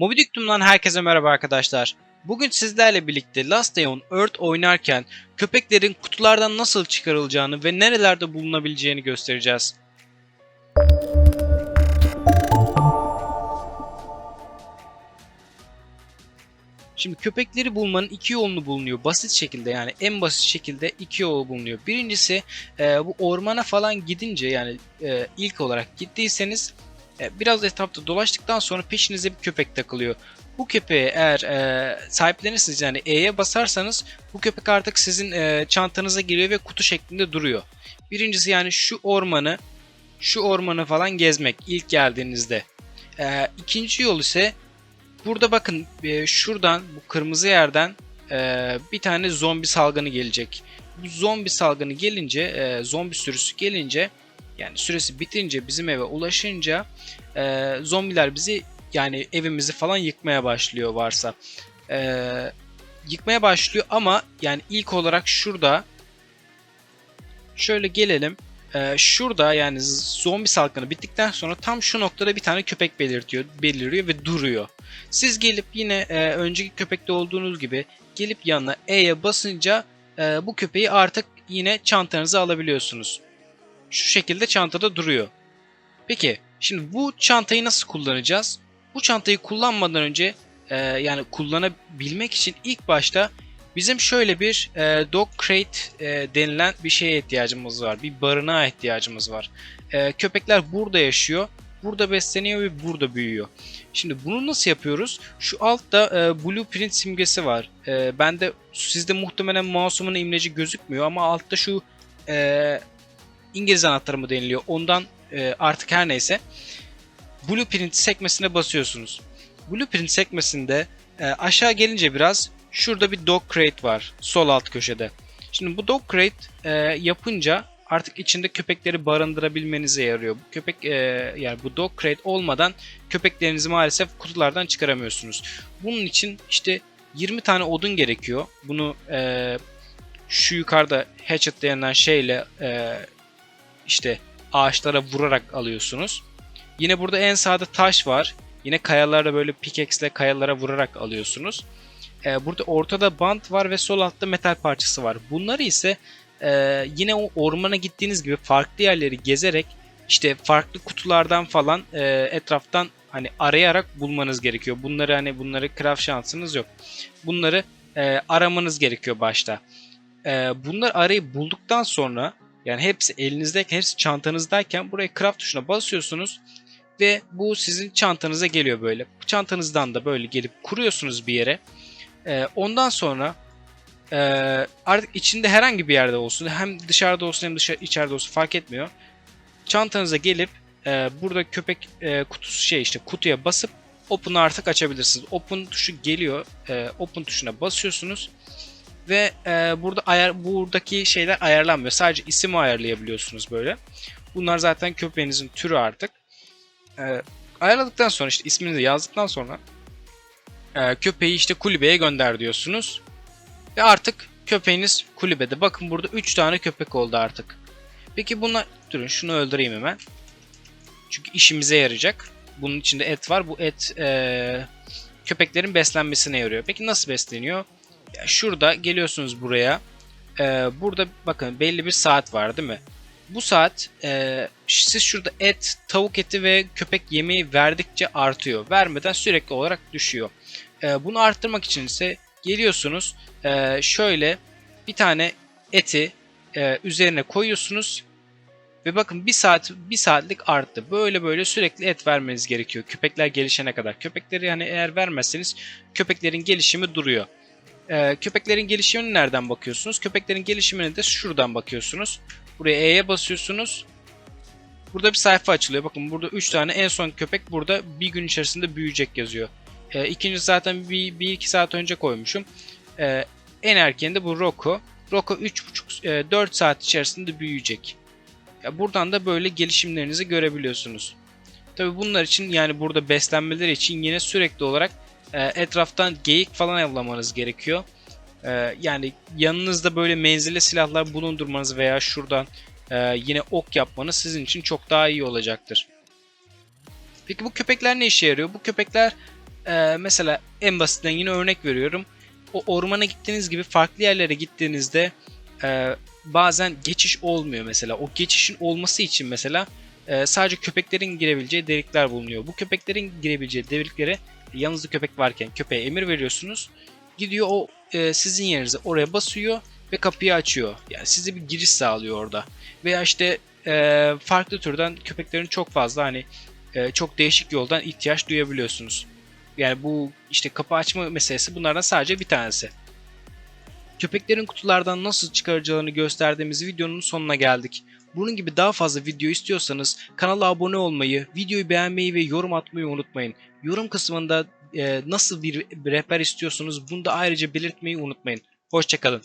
Mobidiktum'dan herkese merhaba arkadaşlar. Bugün sizlerle birlikte Last Day on Earth oynarken köpeklerin kutulardan nasıl çıkarılacağını ve nerelerde bulunabileceğini göstereceğiz. Şimdi köpekleri bulmanın iki yolunu bulunuyor. Basit şekilde yani en basit şekilde iki yolu bulunuyor. Birincisi e, bu ormana falan gidince yani e, ilk olarak gittiyseniz biraz etrafta dolaştıktan sonra peşinize bir köpek takılıyor. Bu köpeği eğer e, sahiplenirsiniz yani E'ye basarsanız bu köpek artık sizin e, çantanıza giriyor ve kutu şeklinde duruyor. Birincisi yani şu ormanı şu ormanı falan gezmek ilk geldiğinizde. E, ikinci yol ise burada bakın e, şuradan bu kırmızı yerden e, bir tane zombi salgını gelecek. Bu zombi salgını gelince e, zombi sürüsü gelince yani süresi bitince bizim eve ulaşınca e, zombiler bizi yani evimizi falan yıkmaya başlıyor varsa. E, yıkmaya başlıyor ama yani ilk olarak şurada şöyle gelelim. E, şurada yani zombi salgını bittikten sonra tam şu noktada bir tane köpek belirtiyor, beliriyor ve duruyor. Siz gelip yine e, önceki köpekte olduğunuz gibi gelip yanına E'ye basınca e, bu köpeği artık yine çantanıza alabiliyorsunuz. Şu şekilde çantada duruyor. Peki şimdi bu çantayı nasıl kullanacağız? Bu çantayı kullanmadan önce e, yani kullanabilmek için ilk başta bizim şöyle bir e, dog crate e, denilen bir şeye ihtiyacımız var. Bir barınağa ihtiyacımız var. E, köpekler burada yaşıyor. Burada besleniyor ve burada büyüyor. Şimdi bunu nasıl yapıyoruz? Şu altta e, blueprint simgesi var. E, bende sizde muhtemelen mouse'umun imleci gözükmüyor ama altta şu e, İngiliz anahtarı mı deniliyor? Ondan e, artık her neyse. Blueprint sekmesine basıyorsunuz. Blueprint sekmesinde e, aşağı gelince biraz şurada bir dog crate var sol alt köşede. Şimdi bu dog crate e, yapınca artık içinde köpekleri barındırabilmenize yarıyor. Köpek e, yani bu dog crate olmadan köpeklerinizi maalesef kutulardan çıkaramıyorsunuz. Bunun için işte 20 tane odun gerekiyor. Bunu e, şu yukarıda hatchet denilen şeyle e, işte ağaçlara vurarak alıyorsunuz. Yine burada en sağda taş var. Yine kayalara böyle pickaxe ile kayalara vurarak alıyorsunuz. Ee, burada ortada bant var ve sol altta metal parçası var. Bunları ise e, yine o ormana gittiğiniz gibi farklı yerleri gezerek işte farklı kutulardan falan e, etraftan hani arayarak bulmanız gerekiyor. Bunları hani bunları craft şansınız yok. Bunları e, aramanız gerekiyor başta. E, bunları arayıp bulduktan sonra yani hepsi elinizdeyken, hepsi çantanızdayken buraya craft tuşuna basıyorsunuz ve bu sizin çantanıza geliyor böyle. Çantanızdan da böyle gelip kuruyorsunuz bir yere. Ee, ondan sonra e, artık içinde herhangi bir yerde olsun, hem dışarıda olsun hem dışarı içeride olsun fark etmiyor. Çantanıza gelip e, burada köpek e, kutusu şey işte kutuya basıp Open'ı artık açabilirsiniz. Open tuşu geliyor. E, open tuşuna basıyorsunuz ve e, burada ayar buradaki şeyler ayarlanmıyor. Sadece isim ayarlayabiliyorsunuz böyle. Bunlar zaten köpeğinizin türü artık. E, ayarladıktan sonra işte isminizi yazdıktan sonra e, köpeği işte kulübeye gönder diyorsunuz. Ve artık köpeğiniz kulübede. Bakın burada 3 tane köpek oldu artık. Peki bunlar durun şunu öldüreyim hemen. Çünkü işimize yarayacak. Bunun içinde et var. Bu et e, köpeklerin beslenmesine yarıyor. Peki nasıl besleniyor? Şurada geliyorsunuz buraya. Ee, burada bakın belli bir saat var değil mi? Bu saat e, siz şurada et, tavuk eti ve köpek yemeği verdikçe artıyor. Vermeden sürekli olarak düşüyor. E, bunu arttırmak için ise geliyorsunuz e, şöyle bir tane eti e, üzerine koyuyorsunuz ve bakın bir saat bir saatlik arttı. Böyle böyle sürekli et vermeniz gerekiyor. Köpekler gelişene kadar. Köpekleri yani eğer vermezseniz köpeklerin gelişimi duruyor. Ee, köpeklerin gelişimini nereden bakıyorsunuz? Köpeklerin gelişimini de şuradan bakıyorsunuz. Buraya E'ye basıyorsunuz. Burada bir sayfa açılıyor. Bakın burada 3 tane en son köpek burada bir gün içerisinde büyüyecek yazıyor. Ee, ikincisi zaten 1-2 saat önce koymuşum. Ee, en erkeni de bu Roko. Roko 3,5-4 e, saat içerisinde büyüyecek. Ya buradan da böyle gelişimlerinizi görebiliyorsunuz. Tabi bunlar için yani burada beslenmeleri için yine sürekli olarak e, etraftan geyik falan avlamanız gerekiyor. E, yani yanınızda böyle menzilli silahlar bulundurmanız veya şuradan e, yine ok yapmanız sizin için çok daha iyi olacaktır. Peki bu köpekler ne işe yarıyor? Bu köpekler e, mesela en basitinden yine örnek veriyorum. O ormana gittiğiniz gibi farklı yerlere gittiğinizde e, bazen geçiş olmuyor mesela. O geçişin olması için mesela e, sadece köpeklerin girebileceği delikler bulunuyor. Bu köpeklerin girebileceği deliklere yanınızda köpek varken köpeğe emir veriyorsunuz. Gidiyor o e, sizin yerinize oraya basıyor ve kapıyı açıyor. Yani size bir giriş sağlıyor orada. Veya işte e, farklı türden köpeklerin çok fazla hani e, çok değişik yoldan ihtiyaç duyabiliyorsunuz. Yani bu işte kapı açma meselesi bunlardan sadece bir tanesi. Köpeklerin kutulardan nasıl çıkaracağını gösterdiğimiz videonun sonuna geldik. Bunun gibi daha fazla video istiyorsanız kanala abone olmayı, videoyu beğenmeyi ve yorum atmayı unutmayın. Yorum kısmında e, nasıl bir rehber istiyorsunuz bunu da ayrıca belirtmeyi unutmayın. Hoşçakalın.